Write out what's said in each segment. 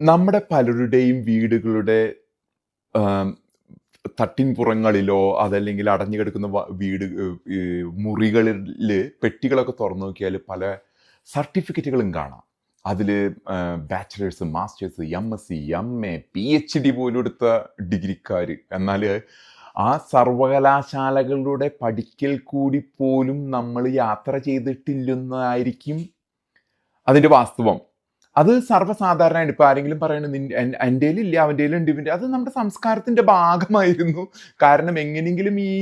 നമ്മുടെ പലരുടെയും വീടുകളുടെ തട്ടിൻപുറങ്ങളിലോ അതല്ലെങ്കിൽ അടഞ്ഞു കിടക്കുന്ന വീട് മുറികളിൽ പെട്ടികളൊക്കെ തുറന്നു നോക്കിയാൽ പല സർട്ടിഫിക്കറ്റുകളും കാണാം. അതിൽ bachelors masters M S C M A P H D പോലും എടുത്ത ഡിഗ്രിക്കാർ എന്നാൽ ആ സർവകലാശാലകളുടെ പഠിക്കൽ കൂടി പോലും നമ്മൾ യാത്ര ചെയ്തിട്ടില്ലെന്നായിരിക്കും അതിന്റെ വാസ്തവം. അത് സർവസാധാരണമായിട്ട് ഇപ്പോൾ ആരെങ്കിലും പറയണത് എന്റെ ഇല്ല അവന്റെ ഉണ്ട് ഇവന്റെ അത് നമ്മുടെ സംസ്കാരത്തിന്റെ ഭാഗമായിരുന്നു. കാരണം എങ്ങനെയെങ്കിലും ഈ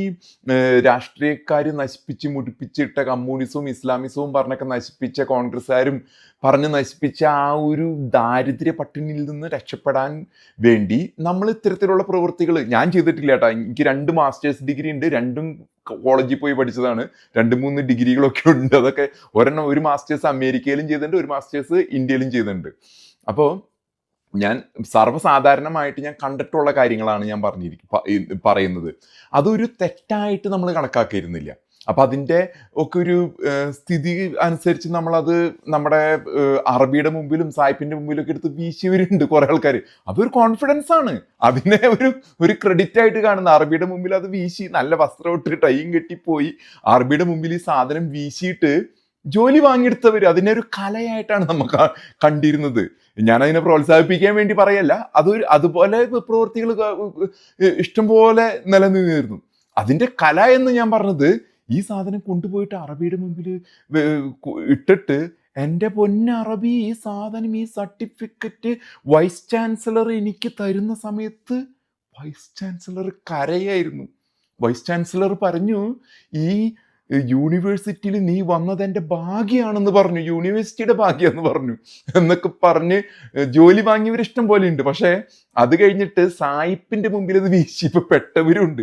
രാഷ്ട്രീയക്കാർ നശിപ്പിച്ച് മുടിപ്പിച്ചിട്ട കമ്മ്യൂണിസവും ഇസ്ലാമിസവും പറഞ്ഞൊക്കെ നശിപ്പിച്ച കോൺഗ്രസ്സുകാരും പറഞ്ഞ് നശിപ്പിച്ച ആ ഒരു ദാരിദ്ര്യ പട്ടിണിയിൽ നിന്ന് രക്ഷപ്പെടാൻ വേണ്ടി നമ്മൾ ഇത്തരത്തിലുള്ള പ്രവൃത്തികൾ ഞാൻ ചെയ്തിട്ടില്ല കേട്ടോ. എനിക്ക് രണ്ട് മാസ്റ്റേഴ്സ് ഡിഗ്രി ഉണ്ട് രണ്ടും കോളേജിൽ പോയി പഠിച്ചതാണ്. രണ്ട് മൂന്ന് ഡിഗ്രികളൊക്കെ ഉണ്ട്. അതൊക്കെ ഒരെണ്ണം ഒരു മാസ്റ്റേഴ്സ് അമേരിക്കയിലും ചെയ്തിട്ടുണ്ട് ഒരു മാസ്റ്റേഴ്സ് ഇന്ത്യയിലും ചെയ്തിട്ടുണ്ട്. അപ്പോൾ ഞാൻ സർവസാധാരണമായിട്ട് ഞാൻ കണ്ടിട്ടുള്ള കാര്യങ്ങളാണ് ഞാൻ പറഞ്ഞിരിക്കും പ- ഈ പറയുന്നത്. അതൊരു തെറ്റായിട്ട് നമ്മൾ കണക്കാക്കിയിരുന്നില്ല. അപ്പം അതിന്റെ ഒക്കെ ഒരു സ്ഥിതി അനുസരിച്ച് നമ്മളത് നമ്മുടെ അറബിയുടെ മുമ്പിലും സായിപ്പിന്റെ മുമ്പിലൊക്കെ എടുത്ത് വീശിയവരുണ്ട് കുറേ ആൾക്കാർ അതൊരു കോൺഫിഡൻസ് ആണ്. അതിനെ ഒരു ഒരു ക്രെഡിറ്റ് ആയിട്ട് കാണുന്ന. അറബിയുടെ മുമ്പിൽ അത് വീശി നല്ല വസ്ത്രം ഇട്ട് ടൈയും കെട്ടിപ്പോയി. അറബിയുടെ മുമ്പിൽ ഈ സാധനം വീശിയിട്ട് ജോലി വാങ്ങിയെടുത്തവർ അതിനെ ഒരു കലയായിട്ടാണ് നമുക്ക് കണ്ടിരുന്നത്. ഞാൻ അതിനെ പ്രോത്സാഹിപ്പിക്കാൻ വേണ്ടി പറയല്ല. അതൊരു അതുപോലെ പ്രവൃത്തികൾ ഇഷ്ടംപോലെ നിലനിന്നിരുന്നു. അതിന്റെ കല എന്ന് ഞാൻ പറഞ്ഞത് ഈ സാധനം കൊണ്ടുപോയിട്ട് അറബിയുടെ മുമ്പിൽ ഇട്ടിട്ട് എന്റെ പൊന്ന അറബി ഈ സാധനം ഈ സർട്ടിഫിക്കറ്റ് വൈസ് ചാൻസലർ എനിക്ക് തരുന്ന സമയത്ത് വൈസ് ചാൻസലർ കരയായിരുന്നു. വൈസ് ചാൻസലർ പറഞ്ഞു ഈ യൂണിവേഴ്സിറ്റിയിൽ നീ വന്നത് എന്റെ ഭാഗ്യമാണെന്ന് പറഞ്ഞു യൂണിവേഴ്സിറ്റിയുടെ ഭാഗ്യമെന്ന് പറഞ്ഞു എന്നൊക്കെ പറഞ്ഞ് ജോലി വാങ്ങിയവരിഷ്ടം പോലെ ഉണ്ട്. പക്ഷേ അത് കഴിഞ്ഞിട്ട് സായിപ്പിന്റെ മുമ്പിൽ അത് വീശിയപ്പോ പെട്ടവരുണ്ട്.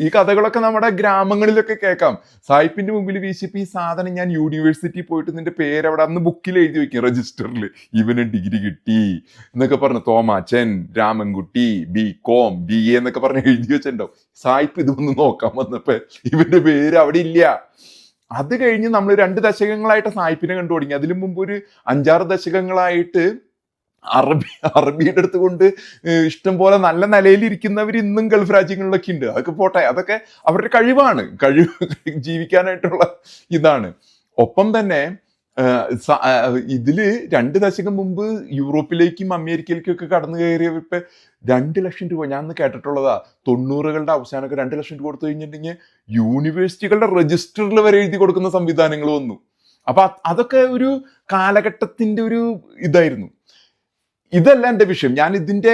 ഈ- കഥകളൊക്കെ നമ്മുടെ ഗ്രാമങ്ങളിലൊക്കെ കേൾക്കാം. സായിപ്പിന്റെ മുമ്പിൽ വീശിപ്പ് ഈ സാധനം ഞാൻ യൂണിവേഴ്സിറ്റി പോയിട്ട് നിന്റെ പേര് അവിടെ അന്ന് ബുക്കിൽ എഴുതി വെക്കും രജിസ്റ്ററിൽ ഇവന് ഡിഗ്രി കിട്ടി എന്നൊക്കെ പറഞ്ഞു Thomachan Ramankutty B com B A എന്നൊക്കെ പറഞ്ഞ് എഴുതി വെച്ചിട്ടുണ്ടാവും. സായിപ്പ് ഇതൊന്ന് നോക്കാൻ വന്നപ്പോ ഇവന്റെ പേര് അവിടെ ഇല്ല. അത് കഴിഞ്ഞ് നമ്മൾ രണ്ട് ദശകങ്ങളായിട്ട് സായിപ്പിനെ കണ്ടു തുടങ്ങി അതിനു മുമ്പ് ഒരു അഞ്ചാറ് ദശകങ്ങളായിട്ട് അറബി അറബിയുടെ അടുത്ത് കൊണ്ട് ഇഷ്ടംപോലെ ഇഷ്ടം പോലെ നല്ല നിലയിൽ ഇരിക്കുന്നവർ ഇന്നും ഗൾഫ് രാജ്യങ്ങളിലൊക്കെ ഉണ്ട്. അതൊക്കെ പോട്ടെ. അതൊക്കെ അവരുടെ കഴിവാണ്. കഴിവ് ജീവിക്കാനായിട്ടുള്ള ഇതാണ്. ഒപ്പം തന്നെ ഇതിൽ രണ്ട് ദശകം മുമ്പ് യൂറോപ്പിലേക്കും അമേരിക്കയിലേക്കും ഒക്കെ കടന്നു കയറിയപ്പോ രണ്ട് ലക്ഷം രൂപ ഞാൻ അന്ന് കേട്ടിട്ടുള്ളതാ. തൊണ്ണൂറുകളുടെ അവസാനമൊക്കെ രണ്ട് ലക്ഷം രൂപ കൊടുത്തു കഴിഞ്ഞിട്ടുണ്ടെങ്കിൽ യൂണിവേഴ്സിറ്റികളുടെ രജിസ്റ്ററിൽ വരെ എഴുതി കൊടുക്കുന്ന സംവിധാനങ്ങൾ വന്നു. അപ്പൊ അതൊക്കെ ഒരു കാലഘട്ടത്തിന്റെ ഒരു ഇതായിരുന്നു. ഇതല്ല എന്റെ വിഷയം. ഞാൻ ഇതിന്റെ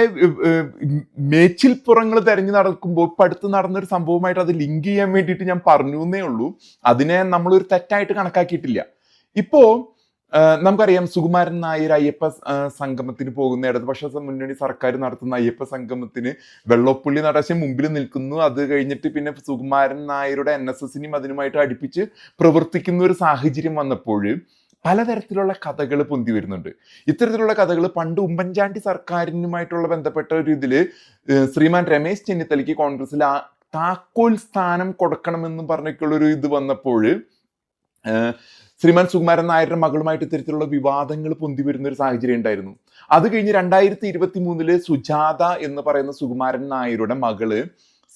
മേച്ചിൽപ്പുറങ്ങൾ തെരഞ്ഞു നടക്കുമ്പോൾ ഇപ്പം അടുത്ത് നടന്നൊരു സംഭവമായിട്ട് അത് ലിങ്ക് ചെയ്യാൻ വേണ്ടിയിട്ട് ഞാൻ പറഞ്ഞു എന്നേ ഉള്ളൂ. അതിനെ നമ്മളൊരു തെറ്റായിട്ട് കണക്കാക്കിയിട്ടില്ല. ഇപ്പോ നമുക്കറിയാം സുകുമാരൻ നായർ അയ്യപ്പ സംഗമത്തിന് പോകുന്ന ഇടതുപക്ഷ മുന്നണി സർക്കാർ നടത്തുന്ന അയ്യപ്പ സംഗമത്തിന് വെള്ളപ്പുള്ളി നടശം മുമ്പിൽ നിൽക്കുന്നു. അത് കഴിഞ്ഞിട്ട് പിന്നെ സുകുമാരൻ നായരുടെ എൻ എസ് എസിനെയും അതിനുമായിട്ട് അടുപ്പിച്ച് പ്രവർത്തിക്കുന്ന ഒരു സാഹചര്യം വന്നപ്പോൾ പലതരത്തിലുള്ള കഥകൾ പൊന്തി വരുന്നുണ്ട്. ഇത്തരത്തിലുള്ള കഥകൾ പണ്ട് ഉമ്മൻചാണ്ടി സർക്കാരിനുമായിട്ടുള്ള ബന്ധപ്പെട്ട ഒരു ഇതിൽ ശ്രീമാൻ രമേശ് ചെന്നിത്തലയ്ക്ക് കോൺഗ്രസിൽ ആ താക്കോൽ സ്ഥാനം കൊടുക്കണമെന്നും പറഞ്ഞിട്ടുള്ളൊരു ഇത് വന്നപ്പോൾ ശ്രീമാൻ സുകുമാരൻ നായരുടെ മകളുമായിട്ട് ഇത്തരത്തിലുള്ള വിവാദങ്ങൾ പൊന്തി വരുന്ന ഒരു സാഹചര്യം ഉണ്ടായിരുന്നു. അത് കഴിഞ്ഞ് രണ്ടായിരത്തി ഇരുപത്തി മൂന്നിൽ സുജാത എന്ന് പറയുന്ന സുകുമാരൻ നായരുടെ മകൾ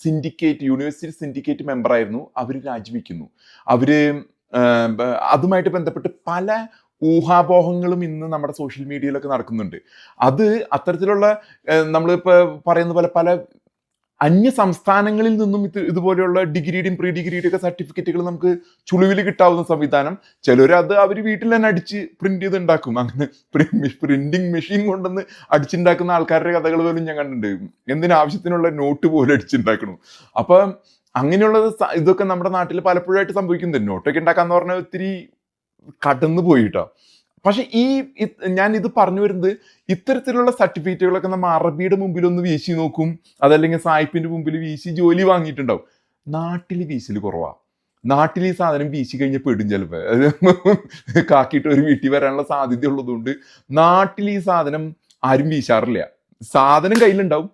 സിൻഡിക്കേറ്റ് യൂണിവേഴ്സിറ്റി സിൻഡിക്കേറ്റ് മെമ്പറായിരുന്നു. അവർ രാജിവെക്കുന്നു. അവർ അതുമായിട്ട് ബന്ധപ്പെട്ട് പല ഊഹാപോഹങ്ങളും ഇന്ന് നമ്മുടെ സോഷ്യൽ മീഡിയയിലൊക്കെ നടക്കുന്നുണ്ട്. അത് അത്തരത്തിലുള്ള നമ്മളിപ്പോൾ പറയുന്ന പോലെ പല അന്യ സംസ്ഥാനങ്ങളിൽ നിന്നും ഇത് ഇതുപോലെയുള്ള ഡിഗ്രിയുടെയും പ്രീ ഡിഗ്രിയുടെയും ഒക്കെ സർട്ടിഫിക്കറ്റുകൾ നമുക്ക് ചുളിവിൽ കിട്ടാവുന്ന സംവിധാനം ചിലർ അത് അവർ വീട്ടിൽ തന്നെ അടിച്ച് പ്രിന്റ് ചെയ്ത് ഉണ്ടാക്കും. അങ്ങനെ പ്രിന്റിംഗ് മെഷീൻ കൊണ്ടുവന്ന് അടിച്ചുണ്ടാക്കുന്ന ആൾക്കാരുടെ കഥകൾ പോലും ഞാൻ കണ്ടിട്ടുണ്ട്. എന്തിനാവശ്യത്തിനുള്ള നോട്ട് പോലും അടിച്ചുണ്ടാക്കണു. അപ്പൊ അങ്ങനെയുള്ളത് ഇതൊക്കെ നമ്മുടെ നാട്ടിൽ പലപ്പോഴായിട്ട് സംഭവിക്കുന്നുണ്ട്. നോട്ടൊക്കെ ഉണ്ടാക്കാന്ന് പറഞ്ഞാൽ ഒത്തിരി കടന്നു പോയിട്ടോ. പക്ഷെ ഈ ഞാൻ ഇത് പറഞ്ഞു വരുന്നത് ഇത്തരത്തിലുള്ള സർട്ടിഫിക്കറ്റുകളൊക്കെ നമ്മൾ അറബിയുടെ മുമ്പിൽ ഒന്ന് വീശി നോക്കും. അതല്ലെങ്കിൽ സായിപ്പിന്റെ മുമ്പിൽ വീശി ജോലി വാങ്ങിയിട്ടുണ്ടാവും. നാട്ടിൽ വീശൽ കുറവാ. നാട്ടിൽ ഈ സാധനം വീശി കഴിഞ്ഞ പെടും ചിലപ്പോൾ കാക്കിയിട്ട് ഒരു വീട്ടിൽ വരാനുള്ള സാധ്യത ഉള്ളതുകൊണ്ട് നാട്ടിൽ ഈ സാധനം ആരും വീശാറില്ല. സാധനം കയ്യിലുണ്ടാവും.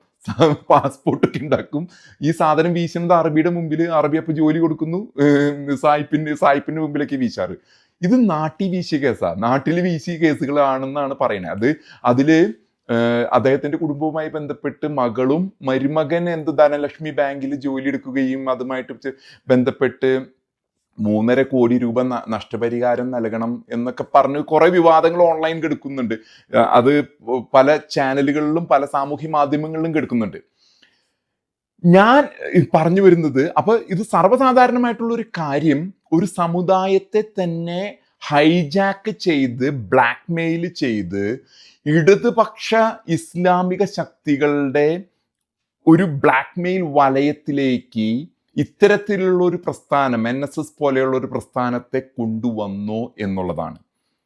പാസ്പോർട്ട് ഒക്കെ ഉണ്ടാക്കും. ഈ സാധനം വീശുന്നത് അറബിയുടെ മുമ്പിൽ അറബി അപ്പൊ ജോലി കൊടുക്കുന്നു. സായിപ്പിന്റെ സായിപ്പിന് സായിപ്പിന്റെ മുമ്പിലൊക്കെ വീശാറ്. ഇത് നാട്ടിൽ വീശിയ കേസാ. നാട്ടിൽ വീശിയ കേസുകളാണെന്നാണ് പറയുന്നത്. അത് അതിൽ അദ്ദേഹത്തിന്റെ കുടുംബവുമായി ബന്ധപ്പെട്ട് മകളും മരുമകൻ എന്ത് ധനലക്ഷ്മി ബാങ്കിൽ ജോലി എടുക്കുകയും അതുമായിട്ട് ബന്ധപ്പെട്ട് മൂന്നര കോടി രൂപ നഷ്ടപരിഹാരം നൽകണം എന്നൊക്കെ പറഞ്ഞ് കുറെ വിവാദങ്ങൾ ഓൺലൈൻ കെടുക്കുന്നുണ്ട്. അത് പല ചാനലുകളിലും പല സാമൂഹ്യ മാധ്യമങ്ങളിലും കെടുക്കുന്നുണ്ട്. ഞാൻ പറഞ്ഞു വരുന്നത് അപ്പൊ ഇത് സർവസാധാരണമായിട്ടുള്ള ഒരു കാര്യം ഒരു സമുദായത്തെ തന്നെ ഹൈജാക്ക് ചെയ്ത് ബ്ലാക്ക് മെയിൽ ചെയ്ത് ഇടതുപക്ഷ ഇസ്ലാമിക ശക്തികളുടെ ഒരു ബ്ലാക്ക് മെയിൽ വലയത്തിലേക്ക് ഇത്തരത്തിലുള്ള ഒരു പ്രസ്ഥാനം എൻ എസ് എസ് പോലെയുള്ള ഒരു പ്രസ്ഥാനത്തെ കൊണ്ടുവന്നോ എന്നുള്ളതാണ്.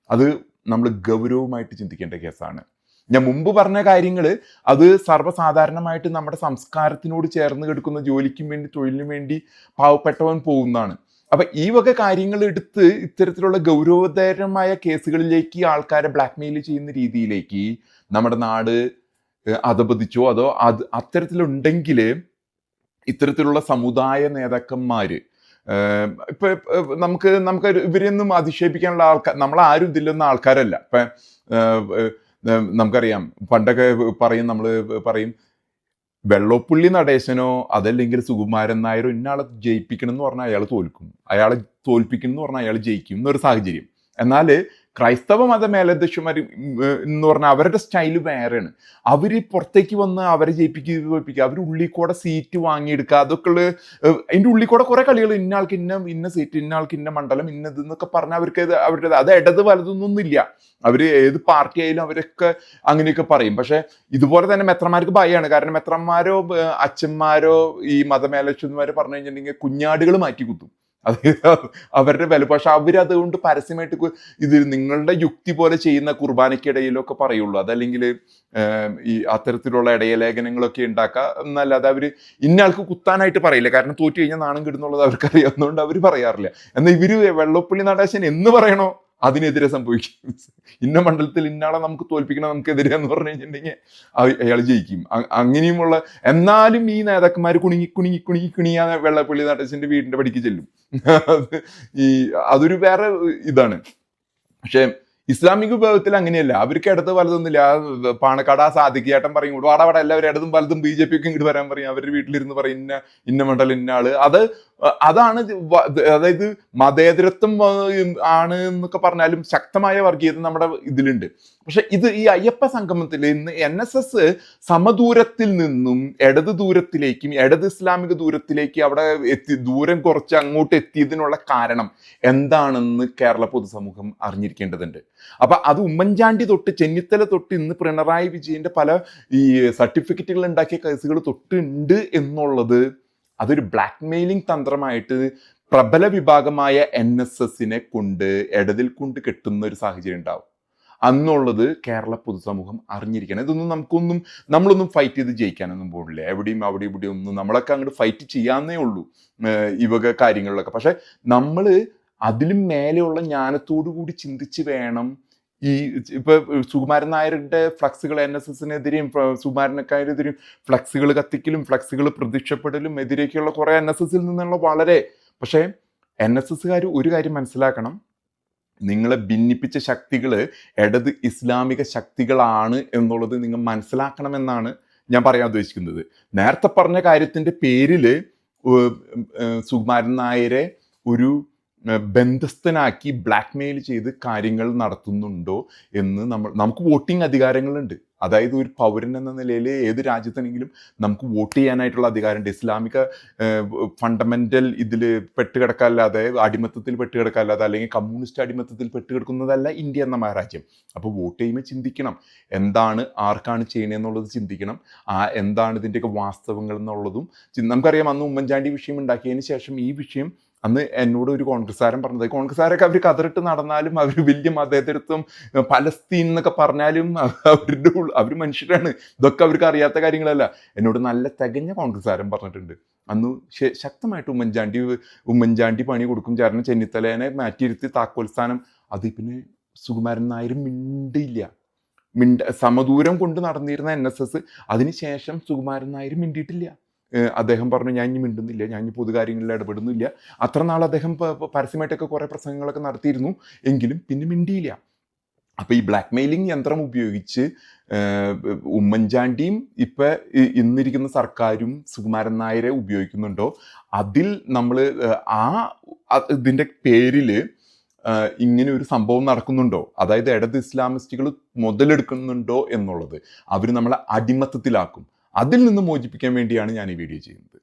അത് നമ്മൾ ഗൗരവമായിട്ട് ചിന്തിക്കേണ്ട കേസാണ്. ഞാൻ മുമ്പ് പറഞ്ഞ കാര്യങ്ങൾ അത് സർവസാധാരണമായിട്ട് നമ്മുടെ സംസ്കാരത്തിനോട് ചേർന്ന് കിടക്കുന്ന ജോലിക്കും വേണ്ടി തൊഴിലിനും വേണ്ടി പാവപ്പെട്ടവൻ പോകുന്നതാണ്. അപ്പൊ ഈ വക കാര്യങ്ങൾ എടുത്ത് ഇത്തരത്തിലുള്ള ഗൗരവതരമായ കേസുകളിലേക്ക് ആൾക്കാരെ ബ്ലാക്ക്മെയിൽ ചെയ്യുന്ന രീതിയിലേക്ക് നമ്മുടെ നാട് അധപതിച്ചോ അതോ അത് അത്തരത്തിലുണ്ടെങ്കിൽ ഇത്തരത്തിലുള്ള സമുദായ നേതാക്കന്മാർ ഇപ്പൊ നമുക്ക് നമുക്ക് ഇവരെയൊന്നും അധിക്ഷേപിക്കാനുള്ള ആൾക്കാർ നമ്മൾ ആരും ഇതിലൊന്നും ആൾക്കാരല്ല. ഇപ്പൊ നമുക്കറിയാം പണ്ടൊക്കെ പറയും നമ്മൾ പറയും വെള്ളോപ്പുള്ളി നടേശനോ അതല്ലെങ്കിൽ സുകുമാരൻ നായരോ ഇന്നയാളെ ജയിപ്പിക്കണം എന്ന് പറഞ്ഞാൽ അയാൾ തോൽക്കും. അയാളെ തോൽപ്പിക്കണം എന്ന് പറഞ്ഞാൽ അയാൾ ജയിക്കും എന്നൊരു സാഹചര്യം. എന്നാൽ ക്രൈസ്തവ മത മേലധ്യക്ഷന്മാർ എന്ന് പറഞ്ഞാൽ അവരുടെ സ്റ്റൈൽ വേറെയാണ്. അവർ പുറത്തേക്ക് വന്ന് അവരെ ജയിപ്പിക്കുക തോൽപ്പിക്കുക അവർ ഉള്ളിൽ കൂടെ സീറ്റ് വാങ്ങിയെടുക്കുക അതൊക്കെ ഉള്ള അതിന്റെ ഉള്ളിൽ കൂടെ കുറെ കളികൾ ഇന്ന ആൾക്ക് ഇന്ന ഇന്ന സീറ്റ് ഇന്ന ആൾക്ക് ഇന്ന മണ്ഡലം ഇന്നത് എന്നൊക്കെ പറഞ്ഞാൽ അവർക്ക് അവരുടെ അത് ഇടത് വലതൊന്നുമില്ല. അവർ ഏത് പാർട്ടി ആയാലും അവരൊക്കെ അങ്ങനെയൊക്കെ പറയും. പക്ഷെ ഇതുപോലെ തന്നെ മെത്രന്മാർക്ക് ഭയമാണ് കാരണം മെത്രന്മാരോ അച്ഛന്മാരോ ഈ മതമേലക്ഷന്മാരോ പറഞ്ഞു കഴിഞ്ഞിട്ടുണ്ടെങ്കിൽ കുഞ്ഞാടുകൾ മാറ്റി കുത്തും. അത് അവരുടെ വില. പക്ഷെ അവരതുകൊണ്ട് പരസ്യമായിട്ട് ഇത് നിങ്ങളുടെ യുക്തി പോലെ ചെയ്യുന്ന കുർബാനയ്ക്കിടയിലൊക്കെ പറയുള്ളൂ. അതല്ലെങ്കിൽ ഈ അത്തരത്തിലുള്ള ഇടയലേഖനങ്ങളൊക്കെ ഉണ്ടാക്കുക എന്നല്ലാതെ അവർ ഇന്നയാൾക്ക് കുത്താനായിട്ട് പറയില്ല. കാരണം തോറ്റു കഴിഞ്ഞാൽ നാണം കിടുന്നുള്ളത് അവർക്കറിയാവുന്നതുകൊണ്ട് അവർ പറയാറില്ല. എന്നാൽ ഇവർ വെള്ളപ്പുള്ളി നടേശൻ എന്ന് പറയണോ? അതിനെതിരെ സംഭവിക്കും. ഇന്ന മണ്ഡലത്തിൽ ഇന്നാളെ നമുക്ക് തോൽപ്പിക്കണം നമുക്കെതിരെ എന്ന് പറഞ്ഞു കഴിഞ്ഞിട്ടുണ്ടെങ്കിൽ അയാൾ ജയിക്കും. അങ്ങനെയുമുള്ള എന്നാലും ഈ നേതാക്കന്മാർ കുണുങ്ങി കുണുങ്ങി കുണുങ്ങി കുണിയാ വെള്ളപ്പള്ളി നടേശന്റെ വീടിന്റെ പടിക്ക് ചെല്ലും. ഈ അതൊരു വേറെ ഇതാണ്. പക്ഷെ ഇസ്ലാമിക വിഭാഗത്തിൽ അങ്ങനെയല്ല. അവർക്ക് ഇടത് വലതൊന്നുമില്ല. പാണക്കാട് ആ സാധിക്കേട്ടൻ പറയും ഇവിടെ വാടാ അവിടെ എല്ലാവരും ഇടതും വലതും ബി ജെ പി ഒക്കെ ഇങ്ങോട്ട് വരാൻ പറയും. അവരുടെ വീട്ടിലിരുന്ന് പറയും ഇന്ന ഇന്ന മണ്ഡലം ഇന്ന ആൾ. അത് അതാണ് അതായത് മതേതരത്വം ആണ് എന്നൊക്കെ പറഞ്ഞാലും ശക്തമായ വർഗീയത നമ്മുടെ ഇതിലുണ്ട്. പക്ഷെ ഇത് ഈ അയ്യപ്പ സംഗമത്തിൽ ഇന്ന് എൻ എസ് എസ് സമദൂരത്തിൽ നിന്നും ഇടത് ദൂരത്തിലേക്കും ഇടത് ഇസ്ലാമിക ദൂരത്തിലേക്ക് അവിടെ എത്തി ദൂരം കുറച്ച് അങ്ങോട്ട് എത്തിയതിനുള്ള കാരണം എന്താണെന്ന് കേരള പൊതുസമൂഹം അറിഞ്ഞിരിക്കേണ്ടതുണ്ട്. അപ്പൊ അത് ഉമ്മൻചാണ്ടി തൊട്ട് ചെന്നിത്തല തൊട്ട് ഇന്ന് പിണറായി വിജയന്റെ പല ഈ സർട്ടിഫിക്കറ്റുകൾ ഉണ്ടാക്കിയ കേസുകൾ തൊട്ടുണ്ട് എന്നുള്ളത് അതൊരു ബ്ലാക്ക് മെയിലിംഗ് തന്ത്രമായിട്ട് പ്രബല വിഭാഗമായ എൻ എസ് എസിനെ കൊണ്ട് ഇടതിൽ കൊണ്ട് കെട്ടുന്ന ഒരു സാഹചര്യം ഉണ്ടാവും. അന്നുള്ളത് കേരള പൊതുസമൂഹം അറിഞ്ഞിരിക്കണം. ഇതൊന്നും നമുക്കൊന്നും നമ്മളൊന്നും ഫൈറ്റ് ചെയ്ത് ജയിക്കാനൊന്നും പോകില്ല എവിടെയും അവിടെ ഇവിടെ ഒന്നും നമ്മളൊക്കെ അങ്ങോട്ട് ഫൈറ്റ് ചെയ്യാന്നേ ഉള്ളൂ. ഈ വക കാര്യങ്ങളിലൊക്കെ. പക്ഷെ നമ്മൾ അതിലും മേലെയുള്ള ജ്ഞാനത്തോടു കൂടി ചിന്തിച്ച് വേണം ഈ ഇപ്പൊ സുകുമാരൻ നായരുടെ ഫ്ലക്സുകൾ എൻ എസ് എസിനെതിരെയും സുകുമാരനക്കാരെതിരെയും ഫ്ലക്സുകൾ കത്തിക്കലും ഫ്ലക്സുകൾ പ്രത്യക്ഷപ്പെടലും എതിരെയൊക്കെയുള്ള കുറെ എൻ എസ് എസിൽ നിന്നുള്ള വളരെ. പക്ഷേ എൻ എസ് എസ്സുകാർ ഒരു കാര്യം മനസ്സിലാക്കണം. നിങ്ങളെ ഭിന്നിപ്പിച്ച ശക്തികൾ ഇടത് ഇസ്ലാമിക ശക്തികളാണ് എന്നുള്ളത് നിങ്ങൾ മനസ്സിലാക്കണമെന്നാണ് ഞാൻ പറയാൻ ഉദ്ദേശിക്കുന്നത്. നേരത്തെ പറഞ്ഞ കാര്യത്തിന്റെ പേരിൽ സുകുമാരൻ നായരെ ഒരു ബന്ധസ്ഥനാക്കി ബ്ലാക്ക്മെയിൽ ചെയ്ത് കാര്യങ്ങൾ നടത്തുന്നുണ്ടോ എന്ന് നമ്മൾ നമുക്ക് വോട്ടിംഗ് അധികാരങ്ങളുണ്ട്. അതായത് ഒരു പൗരൻ എന്ന നിലയിൽ ഏത് രാജ്യത്തിനെങ്കിലും നമുക്ക് വോട്ട് ചെയ്യാനായിട്ടുള്ള അധികാരമുണ്ട്. ഇസ്ലാമിക ഫണ്ടമെന്റൽ ഇതിൽ പെട്ടുകിടക്കാല്ലാതെ അടിമത്തത്തിൽ പെട്ടുകിടക്കാല്ലാതെ അല്ലെങ്കിൽ കമ്മ്യൂണിസ്റ്റ് അടിമത്തത്തിൽ പെട്ടുകിടക്കുന്നതല്ല ഇന്ത്യ എന്ന മഹാരാജ്യം. അപ്പോൾ വോട്ട് ചെയ്യുമ്പോൾ ചിന്തിക്കണം എന്താണ് ആർക്കാണ് ചെയ്യണമെന്നുള്ളത് ചിന്തിക്കണം. ആ എന്താണ് ഇതിന്റെയൊക്കെ വാസ്തവങ്ങൾ എന്നുള്ളതും നമുക്കറിയാം അന്ന് ഉമ്മൻചാണ്ടി വിഷയം ഉണ്ടാക്കിയതിന് ശേഷം ഈ വിഷയം അന്ന് എന്നോട് ഒരു കോൺഗ്രസ്സുകാരൻ പറഞ്ഞത് കോൺഗ്രസ്സുകാരൊക്കെ അവർ കതിറിട്ട് നടന്നാലും അവർ വലിയ മതേതരത്വം പലസ്തീൻ എന്നൊക്കെ പറഞ്ഞാലും അവരുടെ അവർ മനുഷ്യരാണ്. ഇതൊക്കെ അവർക്ക് അറിയാത്ത കാര്യങ്ങളല്ല. എന്നോട് നല്ല തികഞ്ഞ കോൺഗ്രസ്സുകാരൻ പറഞ്ഞിട്ടുണ്ട്. അന്ന് ശക്തമായിട്ട് ഉമ്മൻചാണ്ടി ഉമ്മൻചാണ്ടി പണി കൊടുക്കും കാരണം ചെന്നിത്തലേനെ മാറ്റിയിരുത്തി താക്കോൽ സ്ഥാനം അത് പിന്നെ സുകുമാരൻ നായർ മിണ്ടിയില്ല. മിണ്ട സമദൂരം കൊണ്ട് നടന്നിരുന്ന എൻ എസ് എസ് അതിനുശേഷം സുകുമാരൻ നായർ മിണ്ടിയിട്ടില്ല. അദ്ദേഹം പറഞ്ഞു ഞാൻ ഇനി മിണ്ടുന്നില്ല ഞാൻ ഇനി പൊതുകാര്യങ്ങളിൽ ഇടപെടുന്നില്ല. അത്ര നാൾ അദ്ദേഹം പരസ്യമായിട്ടൊക്കെ കുറേ പ്രസംഗങ്ങളൊക്കെ നടത്തിയിരുന്നു. എങ്കിലും പിന്നെ മിണ്ടിയില്ല. അപ്പോൾ ഈ ബ്ലാക്ക് മെയിലിംഗ് യന്ത്രം ഉപയോഗിച്ച് ഉമ്മൻചാണ്ടിയും ഇപ്പോൾ ഇന്നിരിക്കുന്ന സർക്കാരും സുകുമാരൻ നായരെ ഉപയോഗിക്കുന്നുണ്ടോ? അതിൽ നമ്മൾ ആ ഇതിന്റെ പേരിൽ ഇങ്ങനെ ഒരു സംഭവം നടക്കുന്നുണ്ടോ? അതായത് ഇടത് ഇസ്ലാമിസ്റ്റുകൾ മുതലെടുക്കുന്നുണ്ടോ എന്നുള്ളത്. അവർ നമ്മളെ അടിമത്തത്തിലാക്കും. അതിൽ നിന്ന് മോചിപ്പിക്കാൻ വേണ്ടിയാണ് ഞാൻ ഈ വീഡിയോ ചെയ്യുന്നത്.